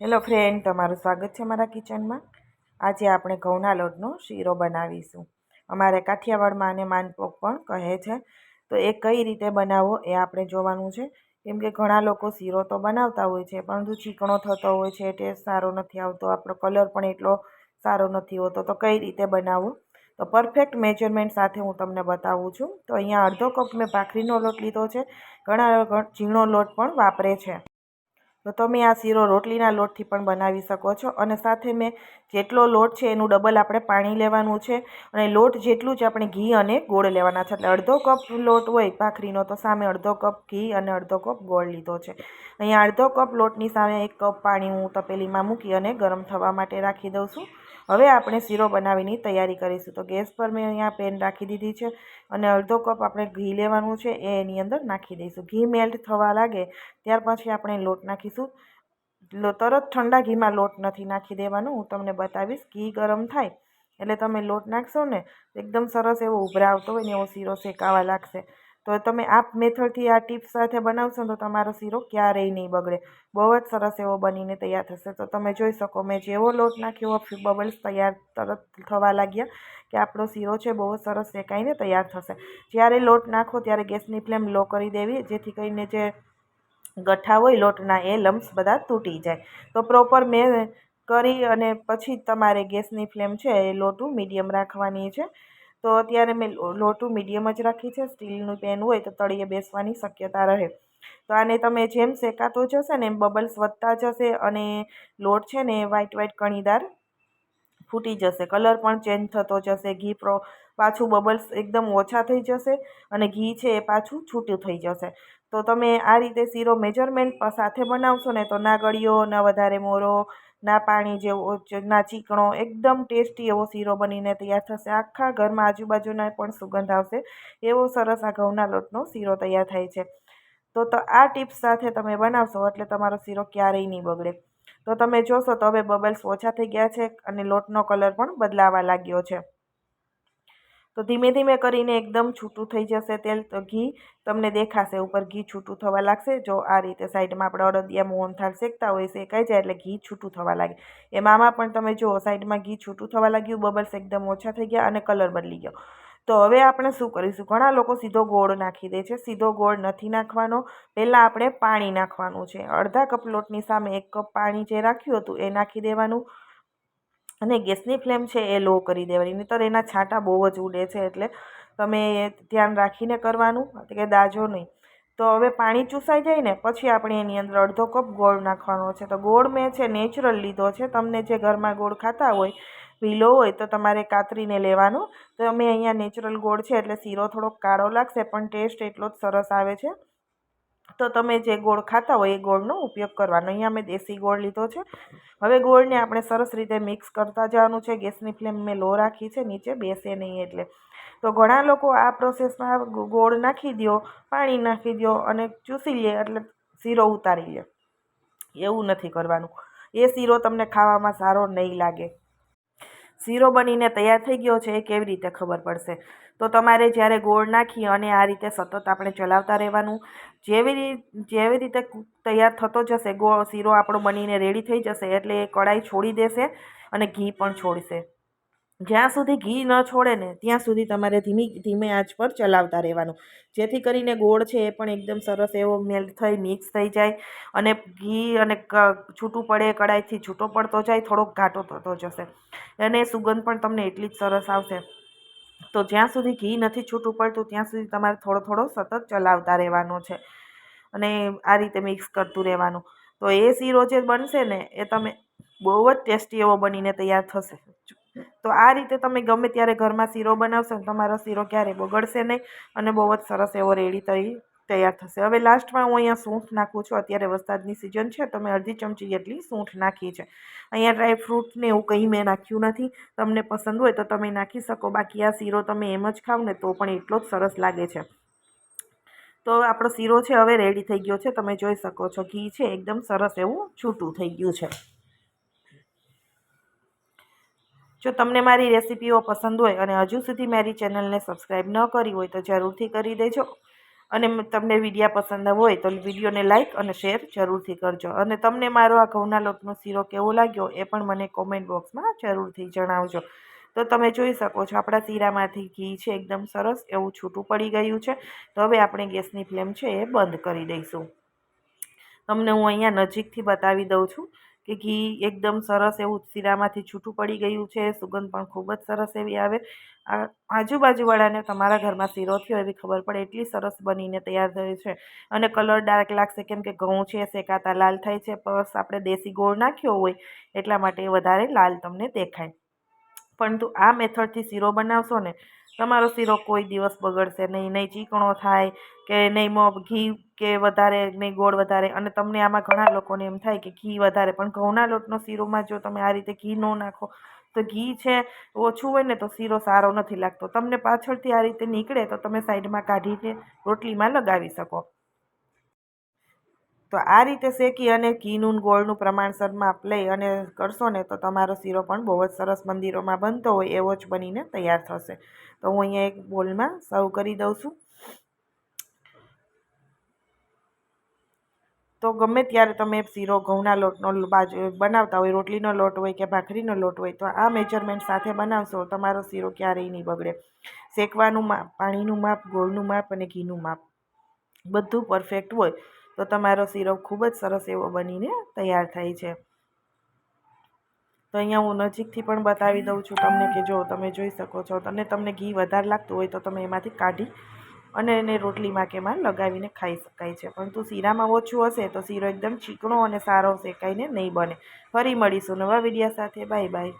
Hello friend, તમારું સ્વાગત છે મારા કિચનમાં. આજે આપણે ઘઉંના લોટનો શીરો બનાવીશું. અમારે કાઠિયાવાડમાં આને માનપોક પણ કહે છે. તો એ કઈ રીતે બનાવવો એ આપણે જોવાનું છે. કેમ કે ઘણા લોકો શીરો તો બનાવતા હોય છે, પરંતુ ચીકણો થતો હોય છે ટેસ્ટ સારો નથી આવતો, આપણો કલર પણ એટલો સારો નથી હોતો. તો કઈ રીતે બનાવવો? તો પરફેક્ટ મેજરમેન્ટ સાથે હું તમને બતાવું છું. તો અહીંયા અડધો કપ મેં ભાખરીનો લોટ લીધો છે. ઘણા ઝીણો લોટ પણ વાપરે છે. તો તમે આ શીરો રોટલીના લોટથી પણ બનાવી શકો છો અને સાથે મેં જેટલો લોટ છે એનું ડબલ આપણે પાણી લેવાનું છે અને લોટ જેટલું જ આપણે ઘી અને ગોળ લેવાના છે. એટલે અડધો કપ લોટ હોય ભાખરીનો તો સામે અડધો કપ ઘી અને અડધો કપ ગોળ લીધો છે. અહીંયા અડધો કપ લોટની સામે એક કપ પાણી હું તપેલીમાં મૂકી અને ગરમ થવા માટે રાખી દઉં છું. હવે આપણે શીરો બનાવીની તૈયારી કરીશું. તો ગેસ પર મેં અહીંયા પેન રાખી દીધી છે અને અડધો કપ આપણે ઘી લેવાનું છે એ એની અંદર નાખી દઈશું. ઘી મેલ્ટ થવા લાગે ત્યાર પછી આપણે લોટ નાખીશું. તરત ઠંડા ઘીમાં લોટ નથી નાખી દેવાનો. હું તમને બતાવીશ, ઘી ગરમ થાય એટલે તમે લોટ નાખશો ને એકદમ સરસ એવો ઉભરાવતો હોય ને એવો શીરો શેકાવા લાગશે. તો તમે આ મેથડથી આ ટિપ્સ સાથે બનાવશો તો તમારો શીરો ક્યારેય નહીં બગડે. બહુ જ સરસ એવો બનીને તૈયાર થશે. તો તમે જોઈ શકો, મેં જેવો લોટ નાખ્યો બબલ્સ તૈયાર તરત થવા લાગ્યા કે આપણો શીરો છે બહુ જ સરસ શેકાઈને તૈયાર થશે. જ્યારે લોટ નાખો ત્યારે ગેસની ફ્લેમ લો કરી દેવી, જેથી કરીને જે ગઠ્ઠા હોય લોટના એ લમ્સ બધા તૂટી જાય. તો પ્રોપર મેં કરી અને પછી તમારે ગેસની ફ્લેમ છે એ લોટું મીડિયમ રાખવાની છે. તો અત્યારે મેં લોટું મીડિયમ જ રાખી છે, સ્ટીલનું પેન હોય તો તળીએ બેસવાની શક્યતા રહે. તો આને તમે જેમ શેકાતો જશે ને એમ બબલ્સ વધતા જશે અને લોટ છે ને વ્હાઈટ વ્હાઈટ કણીદાર ફૂટી જશે. કલર પણ ચેન્જ થતો જશે, ઘી પ્રો પાછું બબલ્સ એકદમ ઓછા થઈ જશે અને ઘી છે એ પાછું છૂટું થઈ જશે. તો તમે આ રીતે શીરો મેજરમેન્ટ સાથે બનાવશો ને તો ના ગળ્યો, ના વધારે મોરો, ના પાણી જેવો ના ચીકણો, એકદમ ટેસ્ટી એવો શીરો બનીને તૈયાર થશે. આખા ઘરમાં આજુબાજુના પણ સુગંધ આવશે. એવો સરસ આ ઘઉંના લોટનો શીરો તૈયાર થાય છે. તો તો, આ ટિપ્સ સાથે તમે બનાવશો એટલે તમારો શીરો ક્યારેય નહીં બગડે. તો તમે જોશો તો હવે બબલ્સ ઓછા થઈ ગયા છે અને લોટનો કલર પણ બદલાવા લાગ્યો છે. તો ધીમે ધીમે કરીને એકદમ છૂટું થઈ જશે તેલ, તો ઘી તમને દેખાશે. ઉપર ઘી છૂટું થવા લાગશે. જો આ રીતે સાઈડમાં આપણે અડદિયા મોહનથાળ શેકતા હોય શેકાઈ જાય એટલે ઘી છૂટું થવા લાગે. એમાં પણ તમે જુઓ, સાઈડમાં ઘી છૂટું થવા લાગ્યું, બબલ્સ એકદમ ઓછા થઈ ગયા અને કલર બદલી ગયો. તો હવે આપણે શું કરીશું? ઘણા લોકો સીધો ગોળ નાખી દે છે. સીધો ગોળ નથી નાખવાનો. પહેલાં આપણે પાણી નાખવાનું છે. અડધા કપ લોટની સામે એક કપ પાણી જે રાખ્યું હતું, એ નાખી દેવાનું. અને ગેસની ફ્લેમ છે એ લો કરી દેવાની. નહીંતર એના છાંટા બહુ જ ઉડે છે એટલે તમે ધ્યાન રાખીને કરવાનું કે દાજો નહીં. તો હવે પાણી ચૂસાઈ જાય ને, પછી આપણે એની અંદર અડધો કપ ગોળ નાખવાનો છે. તો ગોળ મેં છે નેચરલ લીધો છે. તમને જે ઘરમાં ગોળ ખાતા હોય, પીલો હોય, તો તમારે કાતરીને લેવાનું. તો અમે અહીંયા નેચરલ ગોળ છે, એટલે શીરો થોડોક કાળો લાગશે, પણ ટેસ્ટ એટલો જ સરસ આવે છે. તો તમે જે ગોળ ખાતા હોય એ ગોળનો ઉપયોગ કરવાનો. અહીંયા મેં દેશી ગોળ લીધો છે. હવે ગોળને આપણે સરસ રીતે મિક્સ કરતા જવાનું છે. ગેસની ફ્લેમ મેં લો રાખી છે. નીચે બેસે નહીં એટલે. તો ઘણા લોકો આ પ્રોસેસમાં ગોળ નાખી દો પાણી નાખી દો અને ચૂસી લે એટલે શીરો ઉતારી લે. એવું નથી કરવાનું. એ શીરો તમને ખાવામાં સારો નહીં લાગે. શીરો બનીને તૈયાર થઈ ગયો છે, એ કેવી રીતે ખબર પડશે? તો તમારે જ્યારે ગોળ નાખી અને આ રીતે સતત આપણે ચલાવતા રહેવાનું, જેવી જેવી રીતે તૈયાર થતો જશે ગોળ શીરો આપણો બનીને રેડી થઈ જશે, એટલે એ કઢાઈ છોડી દેશે અને ઘી પણ છોડશે. જ્યાં સુધી ઘી ન છોડે ને, ત્યાં સુધી તમારે ધીમી, ધીમે આંચ પર ચલાવતા રહેવાનું. જેથી કરીને ગોળ છે એ પણ એકદમ સરસ એવો મેલ્ટ થઈ મિક્સ થઈ જાય અને ઘી અને છૂટું પડે કડાઈથી છૂટો પડતો જાય, થોડોક ઘાટો થતો જશે. અને સુગંધ પણ તમને એટલી જ સરસ આવશે. તો જ્યાં સુધી ઘી નથી છૂટું પડતું, ત્યાં સુધી તમારે થોડો થોડો સતત ચલાવતા રહેવાનો છે. અને આ રીતે મિક્સ કરતું રહેવાનું. તો એ શીરો જે બનશે ને, એ તમે બહુ જ ટેસ્ટી એવો બનીને તૈયાર થશે. તો આ રીતે તમે ગમે ત્યારે ઘરમાં શીરો બનાવશો ને તમારો શીરો ક્યારેય બગડશે નહીં અને બહુ જ સરસ એવો રેડી થઈ તૈયાર થશે. હવે લાસ્ટમાં હું અહીંયા સૂંઠ નાખું છું. અત્યારે વરસાદની સિઝન છે, તો મેં અડધી ચમચી જેટલી સૂંઠ નાખી છે. અહીંયા ડ્રાયફ્રૂટને એવું કંઈ મેં નાખ્યું નથી. તમને પસંદ હોય તો તમે નાખી શકો. બાકી આ શીરો તમે એમ જ ખાવ ને તો પણ એટલો જ સરસ લાગે છે. તો આપણો શીરો છે, હવે રેડી થઈ ગયો છે. તમે જોઈ શકો છો, ઘી છે, એકદમ સરસ એવું છૂટું થઈ ગયું છે. જો તમને મારી રેસિપીઓ પસંદ હોય અને હજુ સુધી મારી ચેનલને સબસ્ક્રાઈબ ન કરી હોય તો જરૂરથી કરી દેજો. અને તમને વિડીયા પસંદ હોય તો વિડીયોને લાઇક અને શેર જરૂરથી કરજો. અને તમને મારો આ ઘઉંના લોટનો શીરો કેવો લાગ્યો એ પણ મને કોમેન્ટ બોક્સમાં જરૂરથી જણાવજો. તો તમે જોઈ શકો છો આપણા શીરામાંથી ઘી છે એકદમ સરસ એવું છૂટું પડી ગયું છે. તો હવે આપણે ગેસની ફ્લેમ છે એ બંધ કરી દઈશું. તમને હું અહીંયા નજીકથી બતાવી દઉં છું. કે ઘી એકદમ સરસ એવું શીરામાંથી છૂટું પડી ગયું છે, સુગંધ પણ ખૂબ જ સરસ એવી આવે. આજુબાજુવાળાને તમારા ઘરમાં શીરો થયો એવી ખબર પડે, એટલી સરસ બનીને તૈયાર થયું છે. અને કલર ડાર્ક લાગશે, કેમ કે ઘઉં છે, શેકાતા લાલ થાય છે, પ્લસ આપણે દેશી ગોળ નાખ્યો હોય, એટલા માટે વધારે લાલ તમને દેખાય. પરંતુ આ મેથડથી શીરો બનાવશો ને તમારો શીરો કોઈ દિવસ બગડશે નહીં નહીં ચીકણો થાય કે નહીં ઘી કે વધારે, નહીં ગોળ વધારે. અને તમને આમાં ઘણા લોકોને એમ થાય કે ઘી વધારે. પણ ઘઉંના લોટનો શીરોમાં જો તમે આ રીતે ઘી ન નાખો, તો ઘી છે ઓછું હોય ને તો શીરો સારો નથી લાગતો. તમને પાછળથી આ રીતે નીકળે તો તમે સાઈડમાં કાઢીને રોટલીમાં લગાવી શકો. તો આ રીતે શેકી અને ઘીનું ગોળનું પ્રમાણસર માપ લઈ અને કરશો ને તો તમારો શીરો પણ બહુ જ સરસ મંદિરોમાં બનતો હોય એવો જ બનીને તૈયાર થશે. તો હું અહીંયા એક બોલમાં સર્વ કરી દઉં છું. તો ગમે ત્યારે તમે શીરો ઘઉંના લોટનો બાજુ, બનાવતા હોય, રોટલીનો લોટ હોય કે ભાખરીનો લોટ હોય, તો આ મેજરમેન્ટ સાથે બનાવશો, તમારો શીરો ક્યારેય નહીં બગડે. શેકવાનું માપ, પાણીનું માપ, ગોળનું માપ અને ઘીનું માપ. બધું પરફેક્ટ હોય. તો તમારો શીરો ખૂબ જ સરસ એવો બનીને તૈયાર થાય છે. તો અહીંયા હું નજીકથી પણ બતાવી દઉં છું તમને કે જો તમે જોઈ શકો છો, અને તમને ઘી વધારે લાગતું હોય તો તમે એમાંથી કાઢી અને એને રોટલીમાં કે એમાં લગાવીને ખાઈ શકાય છે. પરંતુ શીરામાં ઓછું હશે તો શીરો એકદમ ચીકણો અને સારો શેકાઈને નહીં બને. ફરી મળીશું નવા વિડીયા સાથે. Bye bye.